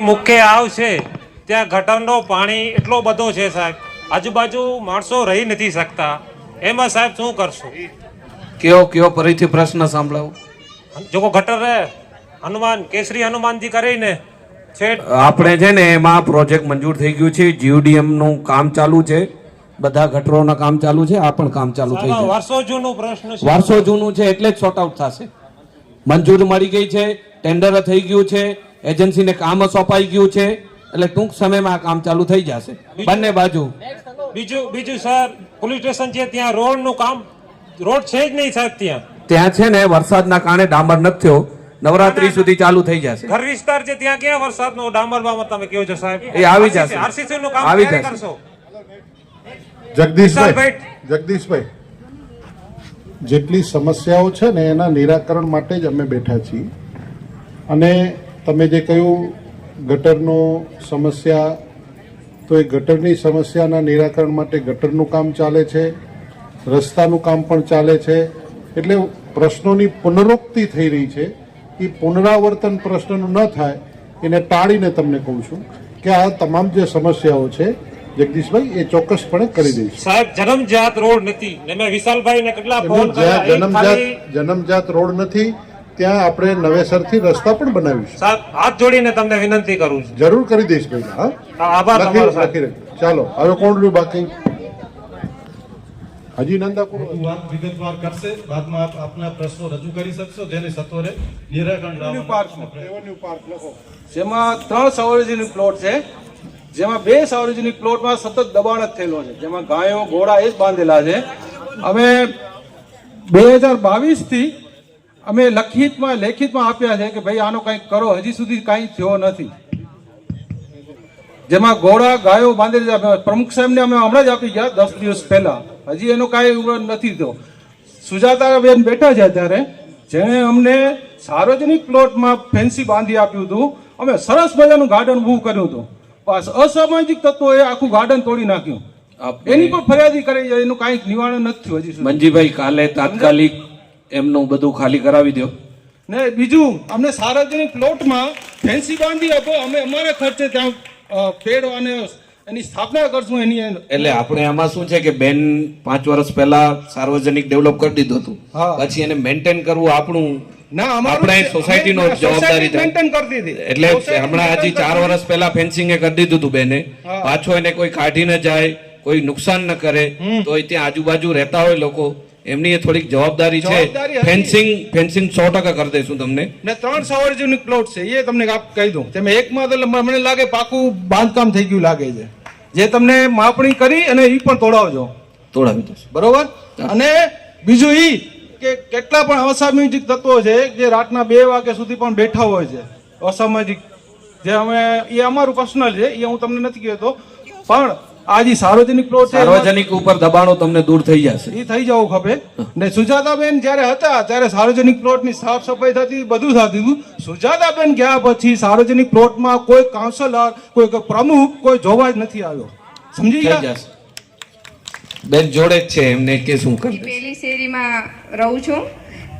મુખ્ય આવ છે. ત્યાં ગટરનો પાણી એટલો બધો છે સાહેબ. આજુબાજુ માણસો રહી નથી શકતા. એમાં સાહેબ શું કરશું? કયો કયો ફરીથી પ્રશ્ન સાંભળાવો. જો ગટર રહે હનુમાન કેસરી હનુમાનજી કરીને છેટ આપણે છે ને એમાં પ્રોજેક્ટ મંજૂર થઈ ગયું છે. જીયુડીએમનું કામ ચાલુ છે. બધા ગટરોના કામ ચાલુ છે. આ પણ કામ ચાલુ થઈ ગયું. વર્ષો જૂનું પ્રશ્ન છે. વારસો જૂનું છે એટલે જ શોર્ટ આઉટ થશે. મંજૂર મળી ગઈ છે. ટેન્ડર થઈ ગયું છે. એજન્સીને કામ સોંપાઈ ગયું છે એટલે ટૂંક સમયમાં આ કામ ચાલુ થઈ જશે. બંને બાજુ. બીજું બીજું સર પોલીસ સ્ટેશન છે ત્યાં રોડનું કામ રોડ છે જ નહીં સાહેબ ત્યાં. ત્યાં છે ને વરસાદના કારણે ડામર નથી થયો. નવરાત્રી સુધી ચાલુ થઈ જશે. ઘર વિસ્તાર છે ત્યાં ક્યાં વરસાદનો ડામર બામર તમે કહો છો સાહેબ? એ આવી જશે. આરસીસી નું કામ આવી ક્યારે જશે. કરશો? જગદીશભાઈ. જગદીશભાઈ જેટલી સમસ્યાઓ છે ને એના નિરાકરણ માટે જ અમે બેઠા છીએ. અને તમે જે કહ્યું ગટરનો સમસ્યા તો એ ગટરની સમસ્યાના નિરાકરણ માટે ગટરનું કામ ચાલે છે રસ્તાનું કામ પણ ચાલે છે. એટલે પ્રશ્નોની પુનરોક્તિ થઈ રહી છે. એ પુનરાવર્તન પ્રશ્નનું ન થાય એને ટાળીને તમને કહું છું કે આ તમામ જે સમસ્યાઓ છે જગદીશભાઈ એ ચોક્કસપણે કરી દઈશ. સાહેબ જન્મજાત રોડ નથી. ને મેં વિશાલભાઈ ને કેટલા ફોન કર્યા. જન્મજાત જન્મજાત રોડ નથી ત્યાં આપણે નવેસરથી રસ્તા પણ બનાવીશું સાહેબ હાથ જોડીને તમને વિનંતી કરું છું. જરૂર કરી દઈશ ભાઈ હા? હા, આભાર તમારો સાહેબ. ચાલો હવે કોણ રહ્યું બાકી? હજી નંદા કોણ વાત વિગતવાર કરશે. બાદમાં આપ આપના પ્રશ્નો રજૂ કરી શકશો જેને સત્વરે નિરાકરણ રેવન્યુ પાર્ક લખો. જેમાં ત્રણ સાર્વજનિક પ્લોટ છે. જેમાં બે સાર્વજનિક પ્લોટમાં સતત દબાણ જ થયેલો છે. જેમાં ગાયો ઘોડા એ જ બાંધેલા છે. અમે બે હજાર બાવીસથી અમે લખિતમાં લેખિતમાં આપ્યા છે કે ભાઈ આનો કંઈક કરો હજી સુધી કાંઈ થયો નથી. જેમાં ઘોડા ગાયો બાંધેલી પ્રમુખ સાહેબને અમે હમણાં જ આપી ગયા દસ દિવસ પહેલા. હજી એનો કાંઈ નથી થયો. સુજાતાબેન બેઠા છે અત્યારે જેણે અમને સાર્વજનિક પ્લોટમાં ફેન્સી બાંધી આપ્યું હતું. અમે સરસ મજાનું ગાર્ડન ઊભું કર્યું હતું. બસ અસામાજિક તત્વોએ આખું ગાર્ડન તોડી નાખ્યું. એની પણ ફરિયાદી કરી એનું કાંઈક નિવારણ નથી થયું હજી મંજીભાઈ કાલે તાત્કાલિક એમનું બધું ખાલી કરાવી દો ને બીજું અમને સાર્વજનિક પ્લોટમાં ફેન્સી બાંધી આપો અમે અમારા ખર્ચે ત્યાં પેડ અને એની સ્થાપના કરશું એની એટલે આપણે આમાં શું છે કે બેન પાંચ વર્ષ પહેલા સાર્વજનિક ડેવલપ કરી દીધું હતું. પછી એને મેન્ટેન કરવું આપણું ના અમારું આપણે. સોસાયટીનો જવાબદારી મેન્ટેન કરતી હતી. એટલે હમણાં હજી ચાર વર્ષ પહેલા ફેન્સિંગ એ કરી દીધું હતું બેને. પાછો એને કોઈ કાઢી ન જાય કોઈ નુકસાન ન કરે તો ત્યાં આજુબાજુ રહેતા હોય લોકો. એમની એ થોડીક જવાબદારી છે. ફેન્સિંગ ફેન્સિંગ સો ટકા કરી દઈશું તમને. ને ત્રણ સાર્વજનિક પ્લોટ છે એ તમને આપ કહી દઉં. તમે એકમાં તો મને લાગે પાકું બાંધકામ થઈ ગયું લાગે છે. જે તમને માપણી કરી અને એ પણ તોડાવજો. તોડાવી દઈશું. બરોબર? અને બીજું એ કે કેટલા પણ અસામાજિક તત્વો છે જે રાતના બે વાગ્યા સુધી પણ બેઠા હોય છે. અસામાજિક. જે અમે એ અમારું પર્સનલ છે એ હું તમને નથી કહેતો. પણ આ જે સાર્વજનિક પ્લોટ છે સાર્વજનિક ઉપર દબાણો તમને દૂર થઈ જશે. એ થઈ જવું ખપે. ને સુજાતાબેન જ્યારે હતા ત્યારે સાર્વજનિક પ્લોટની સાફ સફાઈ થતી બધું થતું હતું. સુજાતાબેન ગયા પછી સાર્વજનિક પ્લોટમાં કોઈ કાઉન્સિલર કોઈ કોઈ પ્રમુખ કોઈ જોવા જ નથી આવ્યો. સમજી ગયા? જશે. બેન જોડે જ છે એમને કે શું કરે. પેલી શેરીમાં રહું છું.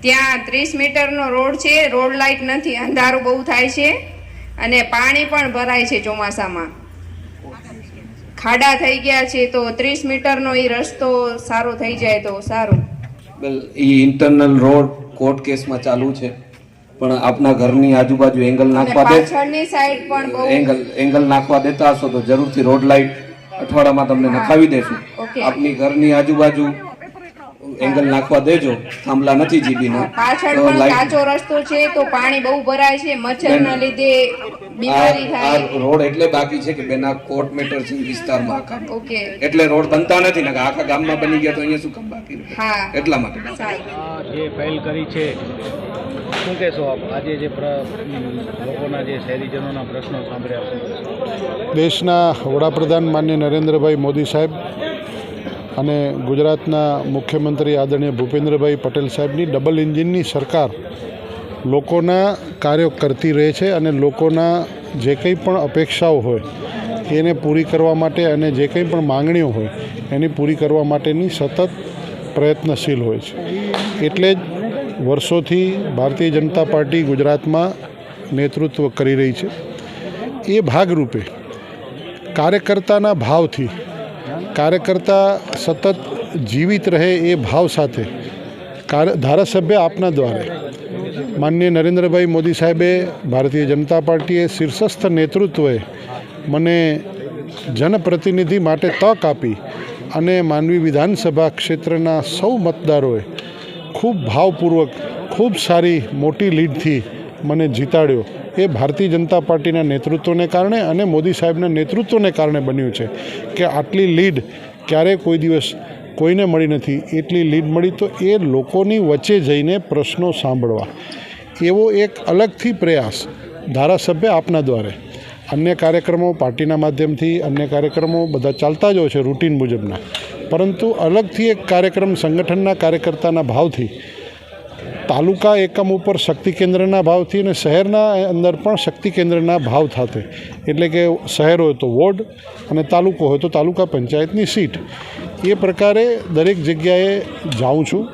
ત્યાં ત્રીસ મીટરનો રોડ છે રોડ લાઇટ નથી અંધારું બહુ થાય છે. અને પાણી પણ ભરાય છે ચોમાસામાં. ખાડા થઈ ગયા છે તો ત્રીસ મીટરનો એ રસ્તો સારો થઈ જાય તો સારું. એ ઇન્ટરનલ રોડ કોર્ટ કેસમાં ચાલુ છે. પણ આપના ઘરની આજુબાજુ એંગલ નાખવા દે પાછળની સાઈડ પણ એંગલ એંગલ નાખવા દેતા હશો તો જરૂરથી રોડ લાઇટ અઠવાડિયામાં તમને નખાવી દેશું. આપની ઘરની આજુબાજુ એંગલ નાખવા દેજો. થાંભલા નથી જીબીના. પાછળ કાચો રસ્તો છે તો પાણી બહુ ભરાય છે. મચ્છરના લીધે બીમારી થાય. રોડ એટલે બાકી છે કે બેન આ કોર્ટ મેટર છે વિસ્તારમાં આખા. ઓકે. એટલે રોડ બનતા નથી ને આખા ગામમાં બની ગયા તો અહીંયા શું કામ બાકી રહે? હા. એટલા માટે જે ફાઇલ કરી છે શું કહેશો આપ? આજે જે લોકોના જે શહેરીજનોના પ્રશ્નો સાંભળ્યા દેશના વડાપ્રધાન માન્ય નરેન્દ્રભાઈ મોદી સાહેબ અને ગુજરાતના મુખ્યમંત્રી આદરણીય ભૂપેન્દ્રભાઈ પટેલ સાહેબની ડબલ એન્જિનની સરકાર લોકોના કાર્યો કરતી રહે છે અને લોકોના જે કંઈ પણ અપેક્ષાઓ હોય, એને પૂરી કરવા માટે અને જે કંઈ પણ માંગણીઓ હોય, એની પૂરી કરવા માટેની સતત પ્રયત્નશીલ હોય છે. એટલે જ વર્ષોથી ભારતીય જનતા પાર્ટી ગુજરાતમાં નેતૃત્વ કરી રહી છે. એ ભાગરૂપે કાર્યકર્તાના ભાવથી કાર્યકર્તા સતત જીવિત રહે એ ભાવ સાથે. ધારાસભ્ય આપના દ્વારે. માનનીય નરેન્દ્રભાઈ મોદી સાહેબે ભારતીય જનતા પાર્ટીએ શીર્ષસ્થ નેતૃત્વએ મને જનપ્રતિનિધિ માટે તક આપી અને માનવી વિધાનસભા ક્ષેત્રના સૌ મતદારોએ ખૂબ ભાવપૂર્વક, ખૂબ સારી મોટી લીડથી મને જીતાડ્યો. એ ભારતીય જનતા પાર્ટીના નેતૃત્વને કારણે અને મોદી સાહેબના નેતૃત્વને કારણે બન્યું છે કે આટલી લીડ ક્યારેય કોઈ દિવસ કોઈને મળી નથી. એટલી લીડ મળી તો એ લોકોની વચ્ચે જઈને પ્રશ્નો સાંભળવા. એવો એક અલગથી પ્રયાસ ધારાસભ્ય આપના દ્વારે. અન્ય કાર્યક્રમો પાર્ટીના માધ્યમથી, અન્ય કાર્યક્રમો બધા ચાલતા જ હોય છે રૂટીન મુજબના. પરંતુ અલગથી એક કાર્યક્રમ સંગઠનના કાર્યકર્તાના ભાવથી તાલુકા એકમ ઉપર શક્તિ કેન્દ્રના ભાવથી અને શહેરના અંદર પણ શક્તિ કેન્દ્રના ભાવ થાતે. એટલે કે શહેર હોય તો વોર્ડ અને તાલુકો હોય તો તાલુકા પંચાયતની સીટ. એ પ્રકારે દરેક જગ્યાએ જાઉં છું.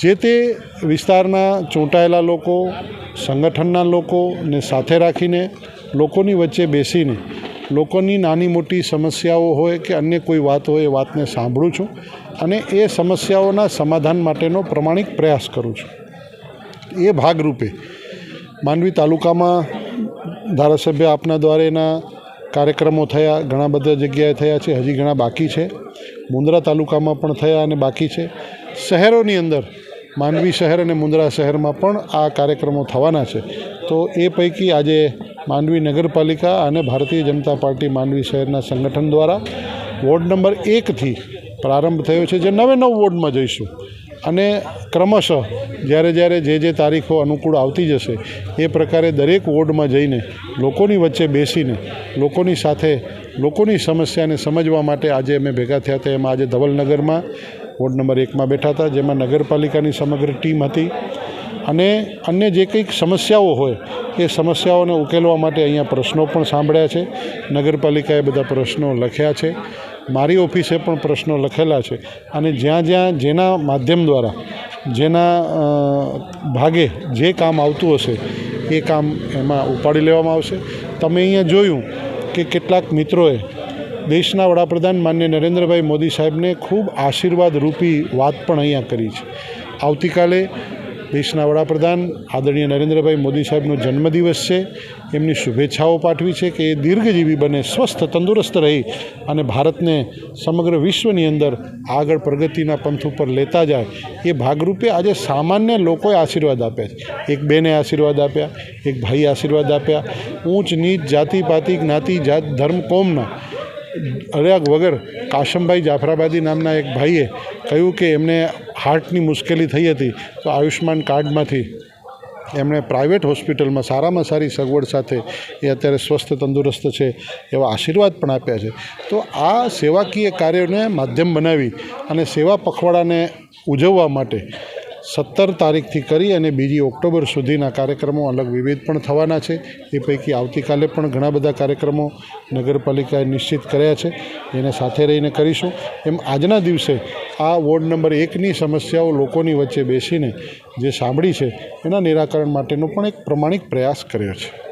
જે તે વિસ્તારના ચૂંટાયેલા લોકો, સંગઠનના લોકોને સાથે રાખીને લોકોની વચ્ચે બેસીને લોકોની નાની મોટી સમસ્યાઓ હોય કે અન્ય કોઈ વાત હોય એ વાતને સાંભળું છું અને એ સમસ્યાઓના સમાધાન માટેનો પ્રમાણિક પ્રયાસ કરું છું. એ ભાગરૂપે માંડવી તાલુકામાં ધારાસભ્ય આપના દ્વારા એના કાર્યક્રમો થયા, ઘણા બધા જગ્યાએ થયા છે, હજી ઘણા બાકી છે. મુંદ્રા તાલુકામાં પણ થયા અને બાકી છે. શહેરોની અંદર, માંડવી શહેર અને મુંદ્રા શહેરમાં પણ આ કાર્યક્રમો થવાના છે. તો એ પૈકી આજે માંડવી નગરપાલિકા અને ભારતીય જનતા પાર્ટી માંડવી શહેરના સંગઠન દ્વારા વોર્ડ નંબર એકથી પ્રારંભ થયો છે, જે નવે નવ વોર્ડમાં જઈશું. અને ક્રમશઃ જ્યારે જ્યારે જે જે તારીખો અનુકૂળ આવતી જશે, એ પ્રકારે દરેક વોર્ડમાં જઈને લોકોની વચ્ચે બેસીને, લોકોની સાથે, લોકોની સમસ્યાને સમજવા માટે આજે અમે ભેગા થયા હતા. એમાં આજે ધવલનગરમાં વોર્ડ નંબર એકમાં બેઠા હતા, જેમાં નગરપાલિકાની સમગ્ર ટીમ હતી. અને અન્ય જે કંઈક સમસ્યાઓ હોય, એ સમસ્યાઓને ઉકેલવા માટે અહીંયા પ્રશ્નો પણ સાંભળ્યા છે. નગરપાલિકાએ બધા પ્રશ્નો લખ્યા છે. મારી ઓફિસે પણ પ્રશ્નો લખેલા છે. અને જ્યાં જ્યાં જેના માધ્યમ દ્વારા, જેના ભાગે જે કામ આવતું હશે, એ કામ એમાં ઉપાડી લેવામાં આવશે. તમે અહીંયા જોયું કે કેટલાક મિત્રોએ દેશના વડાપ્રધાન માન્ય નરેન્દ્રભાઈ મોદી સાહેબને ખૂબ આશીર્વાદ રૂપી વાત પણ અહીંયા કરી છે. આવતીકાલે દેશના વડાપ્રધાન આદરણીય નરેન્દ્રભાઈ મોદી સાહેબનો જન્મદિવસ છે. એમની શુભેચ્છાઓ પાઠવી છે કે એ દીર્ઘજીવી બને, સ્વસ્થ, તંદુરસ્ત રહી અને ભારતને સમગ્ર વિશ્વની અંદર આગળ પ્રગતિના પંથ ઉપર લેતા જાય. એ ભાગરૂપે આજે સામાન્ય લોકોએ આશીર્વાદ આપ્યા છે. એક બેને આશીર્વાદ આપ્યા, એક ભાઈ આશીર્વાદ આપ્યા. ઊંચ નીચ, જાતિ, પાતિ, જ્ઞાતિ, જાત, ધર્મ, કોમના. અર્યાગ વગર કાશમભાઈ જાફરાબાદી નામના એક ભાઈએ કહ્યું કે એમને હાર્ટની મુશ્કેલી થઈ હતી તો આયુષ્માન કાર્ડમાંથી એમણે પ્રાઇવેટ હોસ્પિટલમાં સારામાં સારી સગવડ સાથે એ અત્યારે સ્વસ્થ તંદુરસ્ત છે એવા આશીર્વાદ પણ આપ્યા છે. તો આ સેવાકીય કાર્યોને માધ્યમ બનાવી અને સેવા પખવાડાને ઉજવવા માટે સત્તર તારીખથી કરી અને બીજી ઓક્ટોબર સુધીના કાર્યક્રમો અલગ વિવિધ પણ થવાના છે. એ પૈકી આવતીકાલે પણ ઘણા બધા કાર્યક્રમો નગરપાલિકાએ નિશ્ચિત કર્યા છે. એને સાથે રહીને કરીશું. એમ આજના દિવસે આ વોર્ડ નંબર એકની સમસ્યાઓ લોકોની વચ્ચે બેસીને જે સાંભળી છે, એના નિરાકરણ માટેનો પણ એક પ્રમાણિક પ્રયાસ કર્યો છે.